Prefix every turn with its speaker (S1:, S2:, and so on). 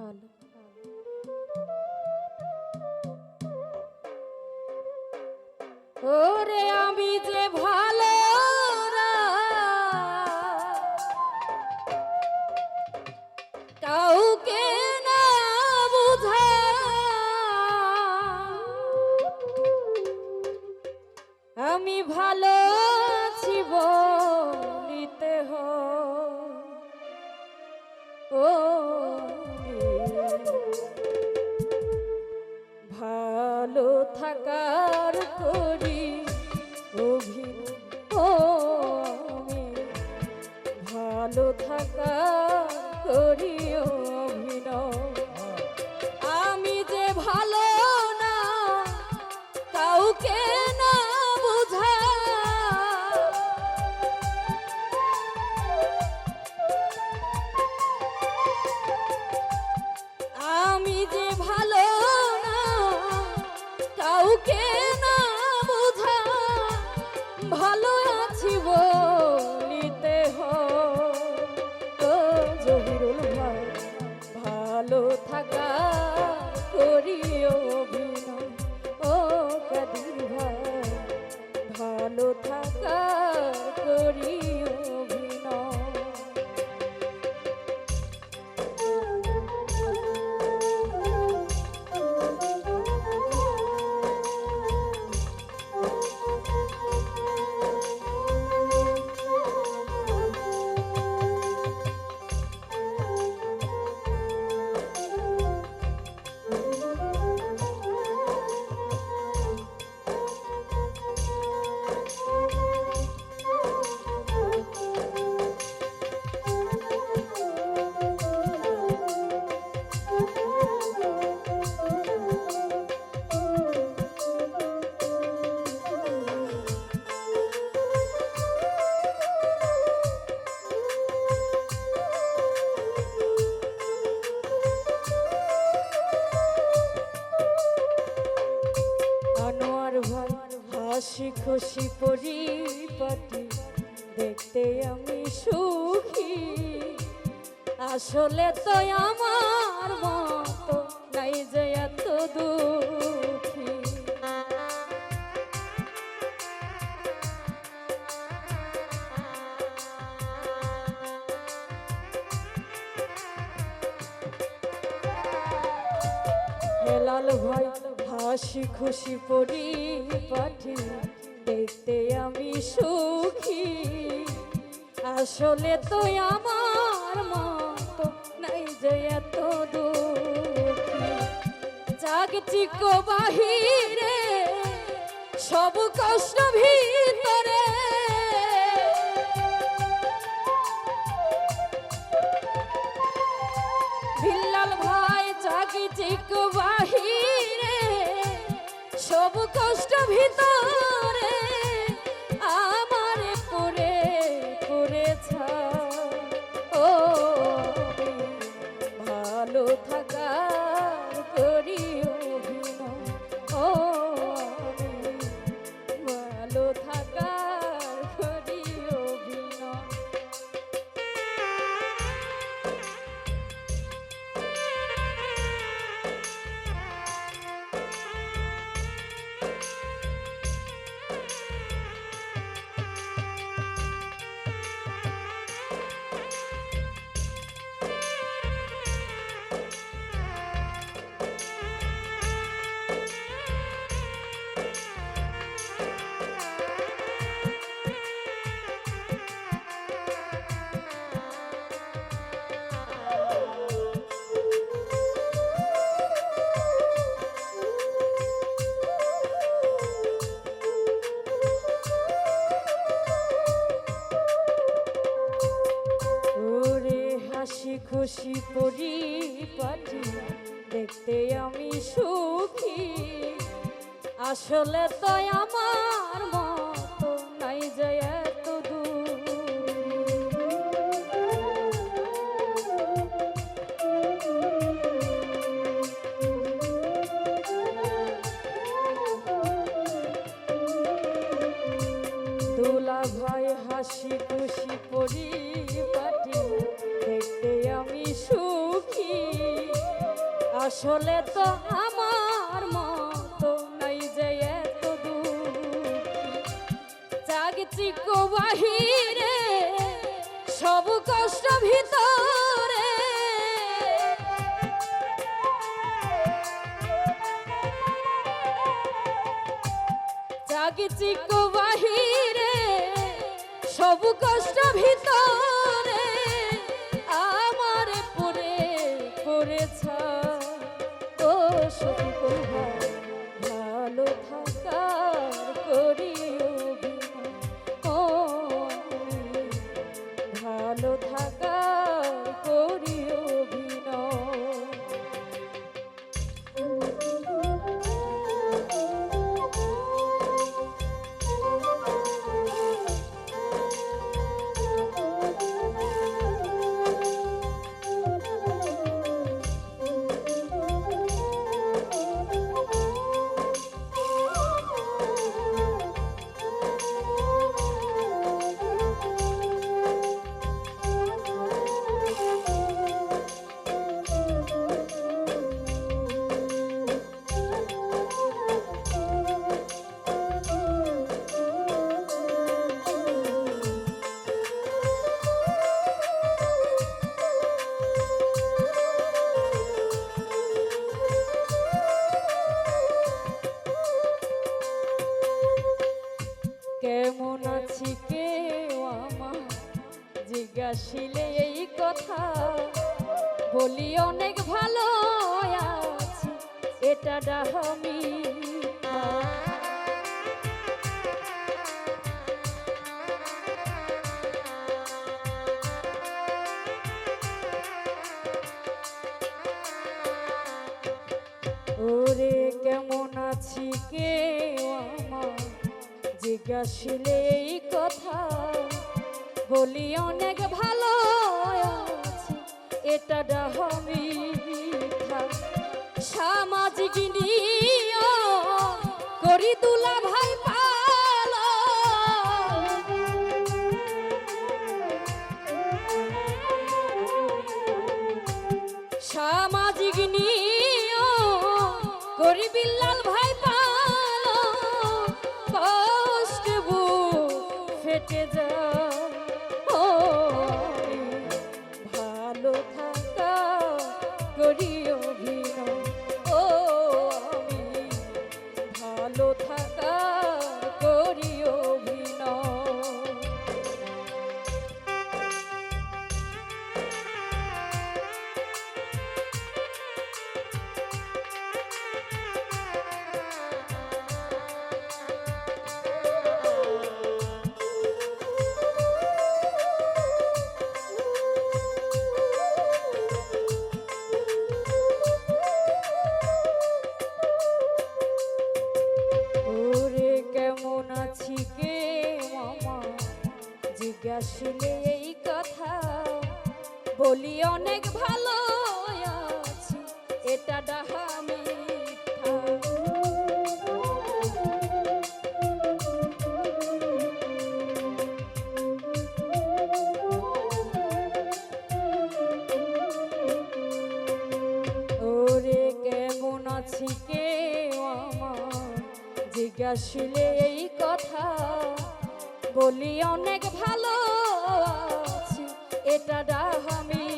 S1: ভালো। ওরে আমি যে ভালো খুশি পরিপাটি, দেখতে আমি সুখী। আসলে তো আমার মতো নাই যে এত দুঃখী। হেলাল ভাই, হাসি খুশি পরিপাটি দেখতে আমি সুখী। আসলে তো আমার মতো নাই যে এত দুঃখী জাগতিক বাহিরে সব কষ্ট ভিতরে। ভিল্লাল ভাই জাগতিক বাহিরে সব কষ্ট ভিতরে। পরিপাটি দেখতে আমি সুখী। আসলে তো আমার মতো নাই যে এত দূর। ভাই হাসি খুশি পরিপাটি আসলে তো আমার মতো নাই যে এত দূর জাগছি বাহিরে, সব কষ্ট ভিতরে। জাগছি বাহিরে, সব কষ্ট ভিতরে। কেমন আছি কেউ আমার? জিজ্ঞাসিলে এই কথা, বলি অনেক ভালো আছি, এটা ডাহামি ওরে কেমন আছি আমার জিজ্ঞাসিলে এই কথা, বলি অনেক ভালো এটা ডাহমি সামাজিক নিয়ম করি তুলা ভাই পালো। সামাজিক নিয়ম জিজ্ঞাসিলে এই কথা। বলি অনেক ভালো আছি এটা ডাহামি জিজ্ঞাসিলে এই কথা। বলি অনেক ভালো আছি। এটা সামাজিক